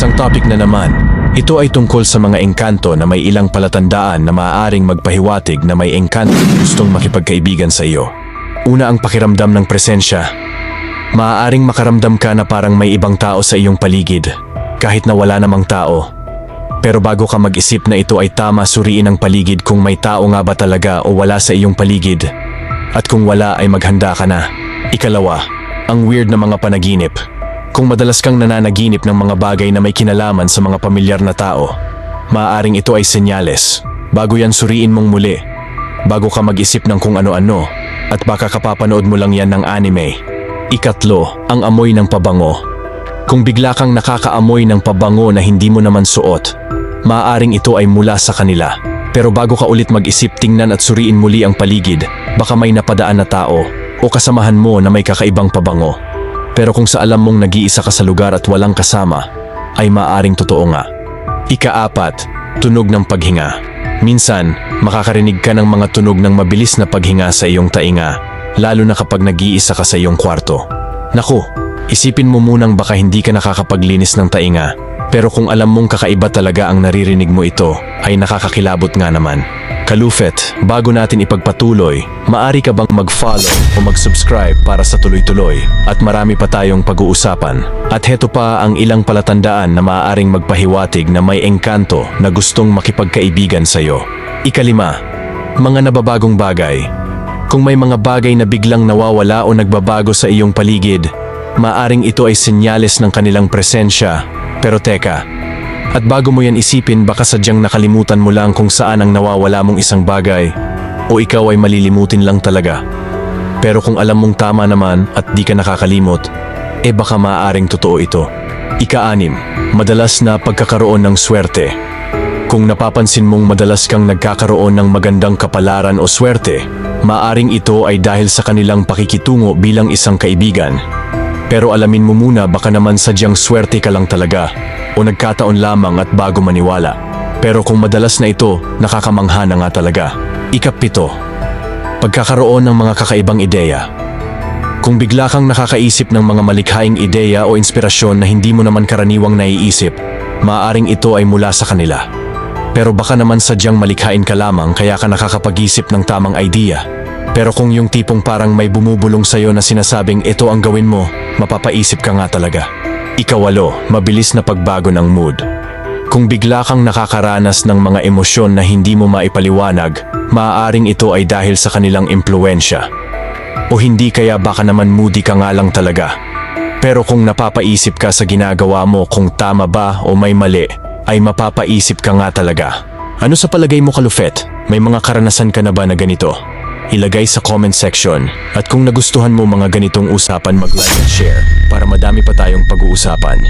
Isang topic na naman. Ito ay tungkol sa mga engkanto na may ilang palatandaan na maaaring magpahiwatig na may engkanto gustong makipagkaibigan sa iyo. Una ang pakiramdam ng presensya. Maaaring makaramdam ka na parang may ibang tao sa iyong paligid, kahit na wala namang tao. Pero bago ka mag-isip na ito ay tama, suriin ang paligid kung may tao nga ba talaga o wala sa iyong paligid. At kung wala ay maghanda ka na. Ikalawa, ang weird na mga panaginip. Kung madalas kang nananaginip ng mga bagay na may kinalaman sa mga pamilyar na tao, maaaring ito ay senyales. Bago yan suriin mong muli. Bago ka mag-isip ng kung ano-ano. At baka kapapanood mo lang yan ng anime. Ikatlo, ang amoy ng pabango. Kung bigla kang nakakaamoy ng pabango na hindi mo naman suot, maaaring ito ay mula sa kanila. Pero bago ka ulit mag-isip tingnan at suriin muli ang paligid, baka may napadaan na tao o kasamahan mo na may kakaibang pabango. Pero kung sa alam mong nag-iisa ka sa lugar at walang kasama, ay maaaring totoo nga. Ikaapat, tunog ng paghinga. Minsan, makakarinig ka ng mga tunog ng mabilis na paghinga sa iyong tainga, lalo na kapag nag-iisa ka sa iyong kwarto. Naku, isipin mo munang baka hindi ka nakakapaglinis ng tainga, pero kung alam mong kakaiba talaga ang naririnig mo ito, ay nakakakilabot nga naman. Kalufet, bago natin ipagpatuloy, maari ka bang mag-follow o mag-subscribe para sa tuloy-tuloy at marami pa tayong pag-uusapan. At heto pa ang ilang palatandaan na maaaring magpahiwatig na may engkanto na gustong makipagkaibigan sa iyo. Ikalima, mga nababagong bagay. Kung may mga bagay na biglang nawawala o nagbabago sa iyong paligid, maaring ito ay senyales ng kanilang presensya. Pero teka, at bago mo yan isipin baka sadyang nakalimutan mo lang kung saan ang nawawala mong isang bagay o ikaw ay malilimutin lang talaga. Pero kung alam mong tama naman at di ka nakakalimot, eh baka maaaring totoo ito. Ika-anim, madalas na pagkakaroon ng swerte. Kung napapansin mong madalas kang nagkakaroon ng magandang kapalaran o swerte, maaring ito ay dahil sa kanilang pakikitungo bilang isang kaibigan. Pero alamin mo muna baka naman sadyang swerte ka lang talaga o nagkataon lamang at bago maniwala. Pero kung madalas na ito, nakakamangha na nga talaga. Ikapito, pagkakaroon ng mga kakaibang ideya. Kung bigla kang nakakaisip ng mga malikhaing ideya o inspirasyon na hindi mo naman karaniwang naiisip, maaaring ito ay mula sa kanila. Pero baka naman sadyang malikhain ka lamang kaya ka nakakapag-isip ng tamang idea. Pero kung yung tipong parang may bumubulong sa'yo na sinasabing ito ang gawin mo, mapapaisip ka nga talaga. Ikawalo, mabilis na pagbago ng mood. Kung bigla kang nakakaranas ng mga emosyon na hindi mo maipaliwanag, maaaring ito ay dahil sa kanilang impluensya. O hindi kaya baka naman moody ka nga lang talaga. Pero kung napapaisip ka sa ginagawa mo kung tama ba o may mali, ay mapapaisip ka nga talaga. Ano sa palagay mo kalufet? May mga karanasan ka na ba na ganito? Ilagay sa comment section. At kung nagustuhan mo mga ganitong usapan, mag-like at share para madami pa tayong pag-uusapan.